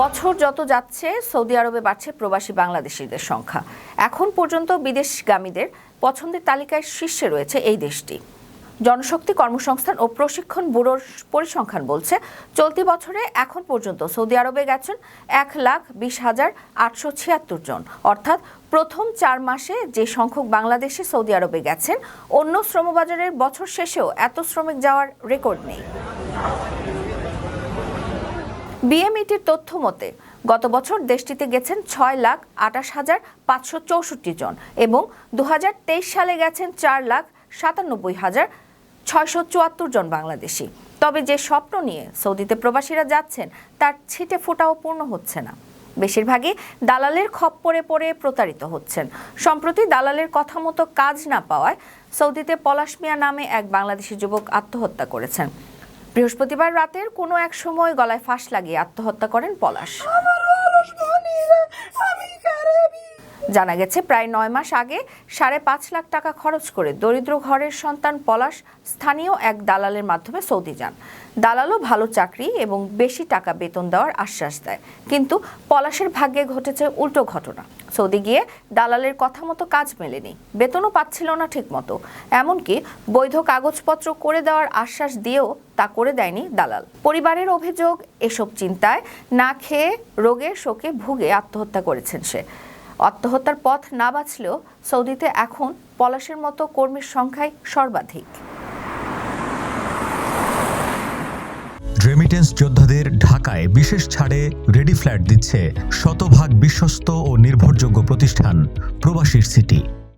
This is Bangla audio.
বছর যত যাচ্ছে, সৌদি আরবে বাড়ছে প্রবাসী বাংলাদেশিদের সংখ্যা। এখন পর্যন্ত বিদেশগামীদের পছন্দের তালিকায় শীর্ষে রয়েছে এই দেশটি। জনশক্তি কর্মসংস্থান ও প্রশিক্ষণ ব্যুরোর পরিসংখ্যান বলছে, চলতি বছরে এখন পর্যন্ত সৌদি আরবে গেছেন এক লাখ বিশ হাজার আটশো ছিয়াত্তর জন। অর্থাৎ প্রথম চার মাসে যে সংখ্যক বাংলাদেশি সৌদি আরবে গেছেন, অন্য শ্রমবাজারের বছর শেষেও এত শ্রমিক যাওয়ার রেকর্ড নেই। বিএমইটির তথ্য মতে, গত বছর দেশটিতে গেছেন ছয় লাখ আটাশ হাজার পাঁচশো চৌষট্টি জন এবং দু হাজার তেইশ সালে গেছেন চার লাখ সাতানব্বই হাজার ছয়শো চুয়াত্তর জন বাংলাদেশি। তবে যে স্বপ্ন নিয়ে সৌদিতে প্রবাসীরা যাচ্ছেন, তার ছিটে ফোটাও পূর্ণ হচ্ছে না। বেশিরভাগই দালালের খপ্পরে পড়ে প্রতারিত হচ্ছেন। সম্প্রতি দালালের কথা মতো কাজ না পাওয়ায় সৌদিতে পলাশ মিয়া নামে এক বাংলাদেশি যুবক আত্মহত্যা করেছেন। বৃহস্পতিবার রাতের কোনো এক সময় গলায় ফাঁস লাগিয়ে আত্মহত্যা করেন পলাশ। জানা গেছে, প্রায় নয় মাস আগে সাড়ে পাঁচ লাখ টাকা খরচ করে দরিদ্র ঘরের সন্তান পলাশ স্থানীয় এক দালালের মাধ্যমে সৌদি যান। দালালও ভালো চাকরি এবং বেশি টাকা বেতন দেওয়ার আশ্বাস দেয়। কিন্তু পলাশের ভাগ্যে ঘটেছে উল্টো ঘটনা। সৌদি গিয়ে দালালের কথা মতো কাজ মেলেনি। বেতনও পাচ্ছিল না ঠিক মতো এমনকি বৈধ কাগজপত্র করে দেওয়ার আশ্বাস দিয়েও তা করে দেয়নি দালাল। পরিবারের অভিযোগ, এসব চিন্তায় না খেয়ে রোগে শোকে ভুগে আত্মহত্যা করেছেন সে। আত্মহত্যার পথ না বাঁচলেও সৌদিতে এখন পলাশের মতো কর্মীর সংখ্যাই সর্বাধিক। রেমিটেন্স যোদ্ধাদের ঢাকায় বিশেষ ছাড়ে রেডি ফ্ল্যাট দিচ্ছে শতভাগ বিশ্বস্ত ও নির্ভরযোগ্য প্রতিষ্ঠান প্রবাসীর সিটি